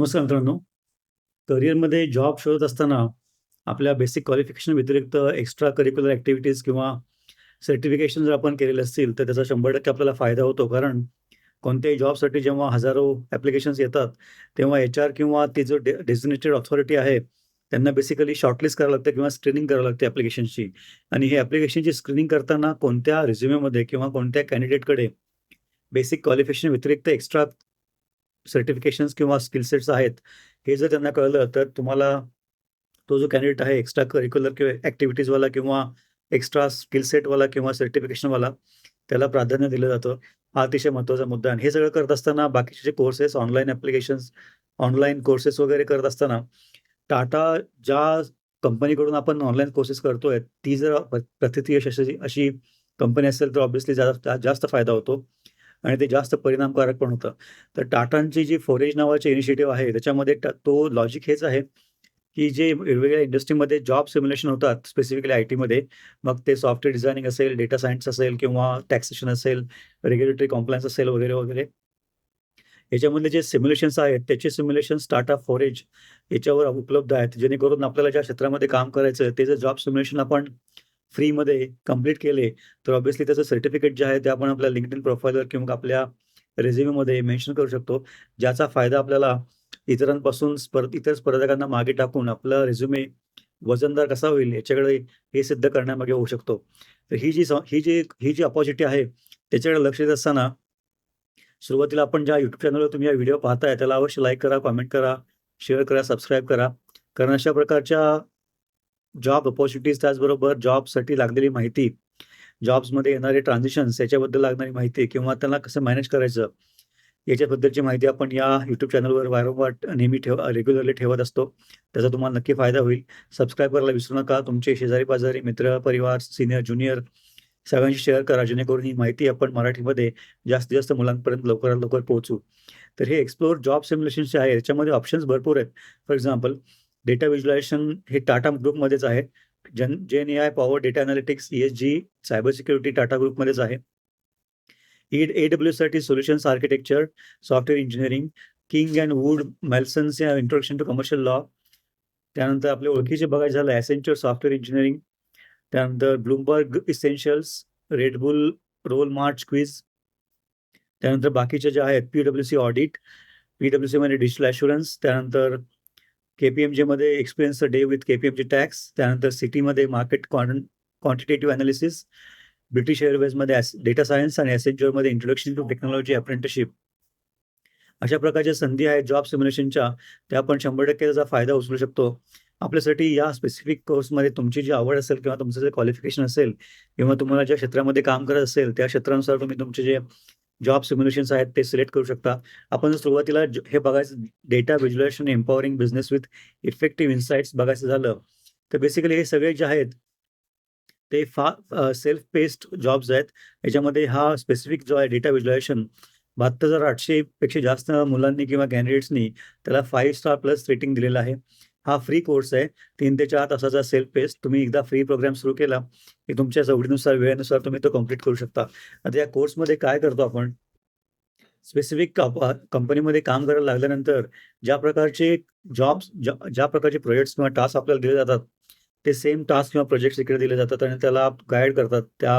नमस्कार मित्रांनो. करिअरमध्ये जॉब शोधत असताना आपल्या बेसिक क्वालिफिकेशन व्यतिरिक्त एक्स्ट्रा करिक्युलर ॲक्टिव्हिटीज किंवा सर्टिफिकेशन जर आपण केलेले असतील, तर त्याचा 100% आपल्याला फायदा होतो. कारण कोणत्याही जॉबसाठी जेव्हा हजारो ॲप्लिकेशन्स येतात, तेव्हा एच-आर किंवा ती जो डे डेझिग्नेटेड ऑथॉरिटी आहे, त्यांना बेसिकली शॉर्टलिस्ट करावं लागतं किंवा स्क्रीनिंग करावं लागते ॲप्लिकेशनची आणि हे ॲप्लिकेशनची स्क्रीनिंग करताना कोणत्या रिझ्युमेमध्ये किंवा कोणत्या कॅन्डिडेटकडे बेसिक क्वालिफिकेशन व्यतिरिक्त एक्स्ट्रा सर्टिफिकेशन्स किंवा स्किल सेट्स आहेत, हे जर त्यांना कळलं, तर तुम्हाला तो जो कॅन्डिडेट आहे एक्स्ट्रा करिक्युलर किंवा ॲक्टिव्हिटीजवाला किंवा एक्स्ट्रा स्किल सेटवाला किंवा सर्टिफिकेशनवाला त्याला प्राधान्य दिलं जातं. हा अतिशय महत्त्वाचा मुद्दा आणि हे सगळं करत असताना बाकीचे जे courses, online applications, online courses वगैरे करत असताना टाटा ज्या कंपनीकडून आपण ऑनलाईन कोर्सेस करतोय, ती जर प्रतिथी यश अशी अशी कंपनी असेल, तर ऑब्व्हियसली जास्त जास्त फायदा होतो आणि ते जास्त परिणामकारक पण होतं. तर टाटांची जी फोरेज नावाची इनिशिएटिव्ह आहे, त्याच्यामध्ये तो लॉजिक हेच आहे, की जे वेगवेगळ्या इंडस्ट्रीमध्ये जॉब सिम्युलेशन होतात, स्पेसिफिकली आय-टीमध्ये, मग ते सॉफ्टवेअर डिझायनिंग असेल, डेटा सायन्स असेल किंवा टॅक्सेशन असेल, रेग्युलेटरी कॉम्प्लायन्स असेल वगैरे, वगैरे. याच्यामधले जे सिम्युलेशन्स आहेत, त्याचे सिम्युलेशन्स टाटा फोरेज याच्यावर उपलब्ध आहेत. जेणेकरून आपल्याला ज्या क्षेत्रामध्ये काम करायचं ते जर जॉब सिम्युलेशन आपण फ्रीमध्ये कंप्लीट केले, तर ऑब्व्हियसली त्याचं सर्टिफिकेट जे आहे, ते आपण आपल्या लिंक्ड इन प्रोफाईलवर किंवा आपल्या रेझ्युमेमध्ये मेन्शन करू शकतो. ज्याचा फायदा आपल्याला इतरांपासून स्पर्ध इतर स्पर्धकांना मागे टाकून आपला रेझ्युमे वजनदार कसा होईल, याच्याकडे हे सिद्ध करण्यामागे होऊ शकतो. तर ही जी स ही जी ही जी अपॉर्च्युनिटी आहे, त्याच्याकडे लक्ष देत असताना सुरुवातीला आपण ज्या युट्यूब चॅनलवर तुम्ही हा व्हिडिओ पाहताय, त्याला अवश्य लाईक करा, कमेंट करा, शेअर करा, सबस्क्राईब करा. कारण अशा प्रकारच्या जॉब अपॉर्च्युनिटीज, त्याचबरोबर जॉबसाठी लागलेली माहिती, जॉब्समध्ये येणारे ट्रान्झिशन्स, याच्याबद्दल लागणारी माहिती किंवा त्यांना कसं मॅनेज करायचं, याच्याबद्दलची माहिती आपण या यूट्यूब चॅनलवर वारंवार नेहमी ठेव रेग्युलरली ठेवत असतो. त्याचा तुम्हाला नक्की फायदा होईल. सबस्क्राईब करायला विसरू नका. तुमचे शेजारी-पाजारी, मित्र, परिवार, सिनियर ज्युनियर सगळ्यांशी शेअर करा, जेणेकरून ही माहिती आपण मराठीमध्ये जास्तीत जास्त मुलांपर्यंत लवकरात लवकर पोहोचू तर हे एक्सप्लोअर जॉब सिम्युलेशन्स जे आहे, याच्यामध्ये ऑप्शन्स भरपूर आहेत. फॉर एक्झाम्पल, डेटा व्हिज्युअलायझेशन हे टाटा ग्रुपमध्येच आहे. Gen gen AI power data analytics, ESG, cyber security Tata ग्रुपमध्येच आहे. ए डब्ल्यू साठी solutions architecture, software engineering, King and Wood, Mallesons या इंट्रोडक्शन टू कमर्शियल लॉ. त्यानंतर आपल्या ओळखीचे बघायचं झालं ॲसेंच्युअर सॉफ्टवेअर इंजिनिअरिंग. त्यानंतर Bloomberg essentials, Red Bull role march quiz त्यानंतर बाकीचे जे आहेत P W C audit, P W C मध्ये डिजिटल ॲश्युरन्स, त्यानंतर KPMGमध्ये experience a day with KPMG tax, त्यानंतर सिटीमध्ये market quant quantitative analysis British एअरवेजमध्ये मध्ये डेटा सायन्स आणि मध्ये इंट्रोडक्शन टू टेक्नॉलॉजी अप्रेंटिसशिप. अशा प्रकारच्या संधी आहेत जॉब सिम्युलेशनच्या, त्या आपण 100% त्याचा फायदा उचलू शकतो. आपल्यासाठी या स्पेसिफिक कोर्समध्ये तुमची जी आवड असेल किंवा तुमचं जे क्वालिफिकेशन असेल किंवा तुम्हाला ज्या क्षेत्रामध्ये काम करत असेल, त्या क्षेत्रानुसार तुम्ही तुमचे जे जॉब सिम्युलेशन्स आहेत, ते सिलेक्ट करू शकता. आपण जर सुरुवातीला हे बघायचं data visualisation empowering business with effective insights बघायचं झालं, तर बेसिकली हे सगळे जे आहेत, ते फार सेल्फ पेस्ड जॉब्स आहेत. याच्यामध्ये हा स्पेसिफिक जो आहे डेटा व्हिज्युअलायझेशन 72,800 पेक्षा जास्त मुलांनी किंवा कॅन्डिडेट्सनी त्याला फाईव्ह स्टार प्लस रेटिंग दिलेलं आहे. हा फ्री कोर्स आहे. तीन ते चार तासाचा सेल्फ पेस्ड. तुम्ही एकदा फ्री प्रोग्राम सुरू केला, की तुमच्या सवडीनुसार, वेळेनुसार तुम्ही तो कंप्लीट करू शकता. आता या कोर्समध्ये काय करतो आपण? स्पेसिफिक कंपनीमध्ये काम करायला लागल्यानंतर ज्या प्रकारचे जॉब्स, ज्या प्रकारचे प्रोजेक्ट्स किंवा टास्क आपल्याला दिले जातात, ते सेम टास्क किंवा प्रोजेक्ट इकडे दिले जातात आणि त्याला गाईड करतात. त्या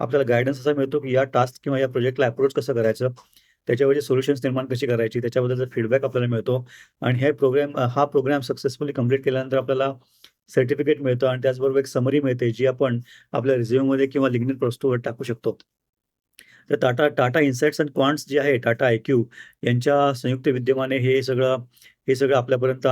आपल्याला गायडन्स असा मिळतो, की या टास्क किंवा या प्रोजेक्टला अप्रोच कसं करायचं, त्याच्यावरची सोल्युशन्स निर्माण कशी करायची, त्याच्याबद्दलचा फीडबॅक आपल्याला मिळतो आणि हे प्रोग्राम हा प्रोग्राम सक्सेसफुली कंप्लीट केल्यानंतर आपल्याला सर्टिफिकेट मिळतं आणि त्याचबरोबर एक समरी मिळते, जी आपण आपल्या रिझ्युममध्ये किंवा लिग्निन पोस्टवर टाकू शकतो. तर Tata Tata insights and quants जे आहे, टाटा आय-क्यू यांच्या संयुक्त विद्यमाने हे सगळं हे सगळं आपल्यापर्यंत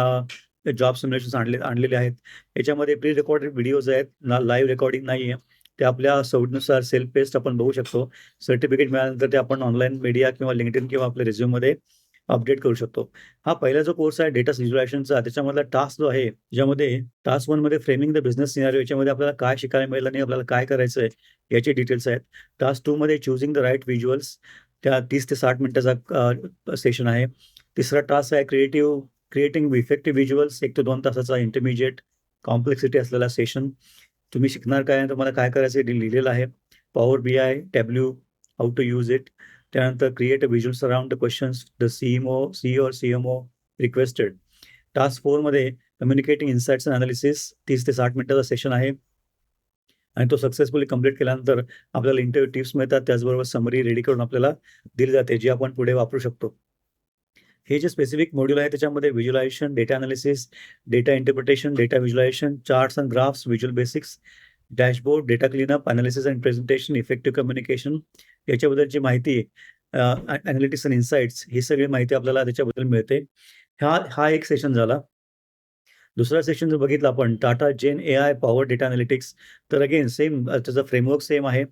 जॉब सिम्युलेशन्स आणले आणलेले आहेत. याच्यामध्ये प्री रेकॉर्डेड व्हिडिओज आहेत. ना लाईव्ह रेकॉर्डिंग नाही आहे. ते आपल्या सवडीनुसार सेल्फ पेस्ट आपण बघू शकतो. सर्टिफिकेट मिळाल्यानंतर ते आपण ऑनलाईन मीडिया किंवा LinkedIn किंवा आपल्या रिझ्युममध्ये अपडेट करू शकतो. हा पहिला जो कोर्स आहे डेटा व्हिज्युअलायझेशनचा, त्याच्यामधला टास्क जो आहे, ज्यामध्ये टास्क वनमध्ये फ्रेमिंग द बिझनेस सिनारिओ याच्यामध्ये आपल्याला काय शिकायला मिळेल आणि आपल्याला काय करायचं आहे, याचे डिटेल्स आहेत. टास्क टू मध्ये चुझिंग द राईट व्हिज्युअल्स, त्या तीस ते साठ मिनिटाचा सेशन आहे. तिसरा टास्क आहे क्रिएटिव्ह क्रिएटिंग इफेक्टिव्ह व्हिज्युअल्स एक ते दोन तासाचा इंटरमिजिएट कॉम्प्लेक्सिटी असलेला सेशन. तुम्ही शिकणार काय आणि तुम्हाला काय करायचं लिहिलेलं आहे. Power AI Tableau how to use it. त्यानंतर create a visuals surround the questions the CMO, C और सीएमओ रिक्वेस्टेड. टास्क फोरमध्ये कम्युनिकेटिंग इन्साइट्स अँड अनालिसिस तीस ते साठ मिनिटाचा सेशन आहे. आणि तो सक्सेसफुली कंप्लीट केल्यानंतर आपल्याला इंटरव्ह्यू टिप्स मिळतात. त्याचबरोबर समरी रेडी करून आपल्याला दिली जाते, जी आपण पुढे वापरू शकतो. हे जे स्पेसिफिक मॉड्यूल आहे त्याच्यामध्ये visualisation data analysis, data interpretation, data visualisation charts and graphs, visual basics, dashboard, data cleanup, analysis and presentation, effective communication याच्याबद्दलची माहिती अनालिटिक्स अँड इन्साइट्स ही सगळी माहिती आपल्याला त्याच्याबद्दल मिळते. हा हा एक सेशन झाला. दुसरा सेशन जर बघितला आपण Tata gen A I power data analytics तर अगेन सेम त्याचा फ्रेमवर्क सेम आहे.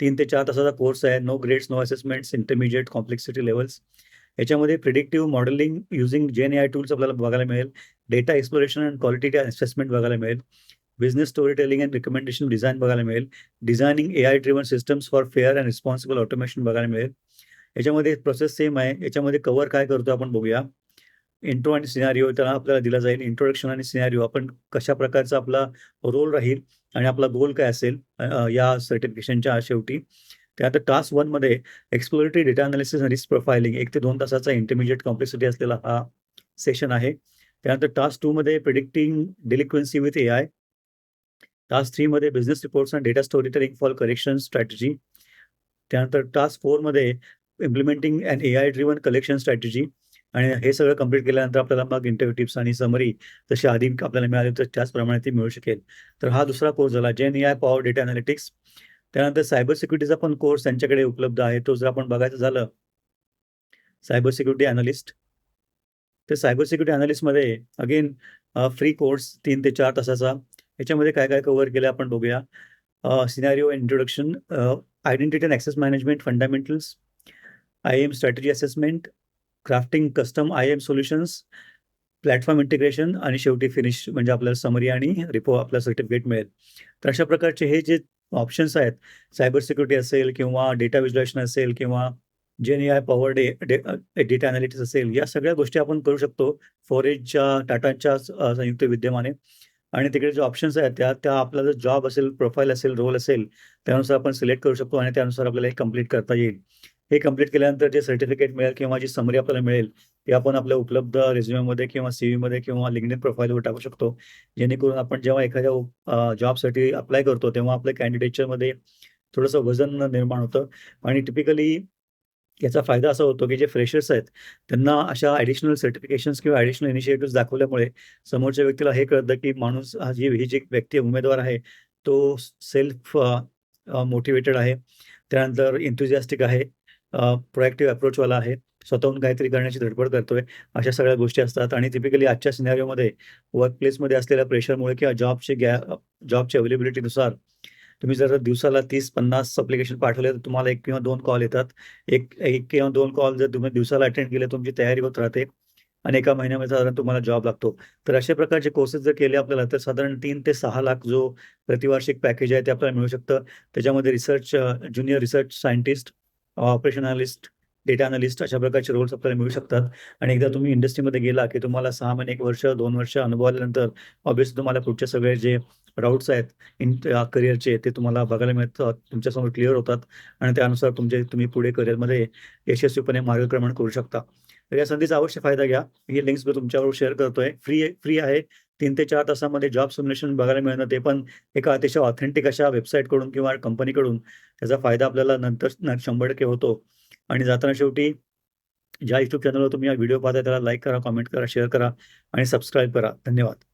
तीन ते चार तासाचा कोर्स आहे. No grades, no assessments, intermediate complexity levels याच्यामध्ये predictive modelling using gen AI tools आपल्याला बघायला मिळेल. Data exploration and quality assessment बघायला मिळेल. Business story telling and recommendation design बघायला मिळेल. Designing AI driven systems for fair and responsible automation बघायला मिळेल. याच्यामध्ये प्रोसेस सेम आहे. याच्यामध्ये कव्हर काय करतो आपण बघूया. इंट्रो आणि सिनारिओ त्याला आपल्याला दिला जाईल. इंट्रोडक्शन आणि सिनारिओ आपण कशा प्रकारचा आपला रोल राहील आणि आपला गोल काय असेल या सर्टिफिकेशनच्या शेवटी. त्यानंतर टास्क वनमध्ये एक्सप्लोरेटरी डेटा अनालिसिस आणि रिस्क प्रोफाइलिंग एक ते दोन तासाचा इंटरमिजिएट कॉम्प्लेक्सिटी असलेला हा सेशन आहे. त्यानंतर task 2मध्ये predicting delinquency with AI. Task 3मध्ये business reports and data story telling for correction strategy. त्यानंतर टास्क फोरमध्ये implementing and A I driven collection strategy आणि हे सगळं कंप्लीट केल्यानंतर आपल्याला मग इंटरव्ह्यू टिप्स आणि समरी जशी आधी आपल्याला मिळाली तर त्याचप्रमाणे ती मिळू शकेल. तर हा दुसरा कोर्स झाला. Gen AI power data analytics त्यानंतर सायबर सिक्युरिटीचा पण कोर्स त्यांच्याकडे उपलब्ध आहे. तो जर आपण बघायचं झालं सायबर सिक्युरिटी अनालिस्ट तर सायबर सिक्युरिटी अनालिस्टमध्ये अगेन फ्री कोर्स तीन ते चार तासाचा. याच्यामध्ये काय-काय कव्हर केलं आपण बघूया. Scenario introduction, identity and access management fundamentals, I M strategy assessment, crafting custom I M solutions, platform integration आणि शेवटी फिनिश म्हणजे आपल्याला समरी आणि रिपो आपला सर्टिफिकेट मिळेल. तर अशा प्रकारचे हे जे ऑप्शन्स आहेत, सायबर सिक्युरिटी असेल किंवा डेटा विश्लेषण असेल किंवा gen AI power day data analytics असेल, या सगळ्या गोष्टी आपण करू शकतो फॉरेजच्या टाटाच्या संयुक्त विद्यमाने आणि तिकडे जे ऑप्शन्स आहेत त्या त्या आपला जर जॉब असेल, प्रोफाइल असेल, रोल असेल, त्यानुसार आपण सिलेक्ट करू शकतो आणि त्यानुसार आपल्याला हे कंप्लीट करता येईल. हे कंप्लीट केल्यानंतर जे सर्टिफिकेट मिळेल किंवा जी समरी आपल्याला मिळेल, ती आपण आपल्या उपलब्ध रेझ्युमेमध्ये किंवा सीव्हीमध्ये किंवा LinkedIn प्रोफाइलवर टाकू शकतो. जेणेकरून आपण जेव्हा एखाद्या जॉबसाठी अप्लाय करतो, तेव्हा आपल्या कॅन्डिडेटच्यामध्ये थोडंसं वजन निर्माण होतं आणि टिपिकली याचा फायदा असा होतो, की जे फ्रेशर्स आहेत, त्यांना अशा ॲडिशनल सर्टिफिकेशन्स किंवा ॲडिशनल इनिशिएटिव्ह दाखवल्यामुळे समोरच्या व्यक्तीला हे कळतं, की माणूस हा जी ही जी व्यक्ती उमेदवार आहे, तो सेल्फ मोटिवेटेड आहे. त्यानंतर एन्थुसियास्टिक आहे. प्रोएक्टिव्ह अप्रोचवाला आहे. स्वतःहून काहीतरी करण्याची धडपड करतोय. अशा सगळ्या गोष्टी असतात आणि टिपिकली आजच्या सिनारिओमध्ये वर्कप्लेसमध्ये असलेल्या प्रेशरमुळे किंवा जॉबची गॅ जॉबच्या अवेलेबिलिटीनुसार तुम्ही जर दिवसाला तीस पन्नास अप्लिकेशन पाठवले, तर तुम्हाला एक किंवा दोन कॉल येतात. 1 1 किंवा दोन कॉल जर तुम्ही दिवसाला अटेंड केले, तुमची तयारी होत राहते आणि एका महिन्यामध्ये साधारण तुम्हाला जॉब लागतो. तर अशा प्रकारचे कोर्सेस जर केले आपल्याला, तर साधारण तीन ते सहा लाख जो प्रतिवार्षिक पॅकेज आहे, ते आपल्याला मिळू शकतं. त्याच्यामध्ये research junior research scientist, operation analyst data analyst अशा प्रकारचे रोल्स आपल्याला मिळू शकतात आणि एकदा तुम्ही इंडस्ट्रीमध्ये गेला, की तुम्हाला सहा महिने, एक वर्ष, दोन वर्ष अनुभव आल्यानंतर ऑब्व्हियसली तुम्हाला पुढचे सगळे जे राऊट्स आहेत इन करिअरचे ते तुम्हाला बघायला मिळतात. तुमच्यासमोर क्लिअर होतात आणि त्यानुसार तुमचे तुम्ही पुढे करिअरमध्ये यशस्वीपणे मार्गक्रमण करू शकता. तर या संधीचा अवश्य फायदा घ्या. ही लिंक्स मी तुमच्यावर शेअर करतोय. फ्री फ्री आहे. तीन ते चार तासामध्ये जॉब सिम्युलेशन बघायला मिळणं, ते पण एका अतिशय ऑथेंटिक अशा वेबसाईटकडून किंवा कंपनीकडून त्याचा फायदा आपल्याला नंतर शंभर टक्के होतो आणि जाताना शेवटी ज्या युट्यूब चॅनलवर तुम्ही हा व्हिडिओ पाहता त्याला लाईक करा, कमेंट करा, शेअर करा आणि सबस्क्राईब करा. धन्यवाद.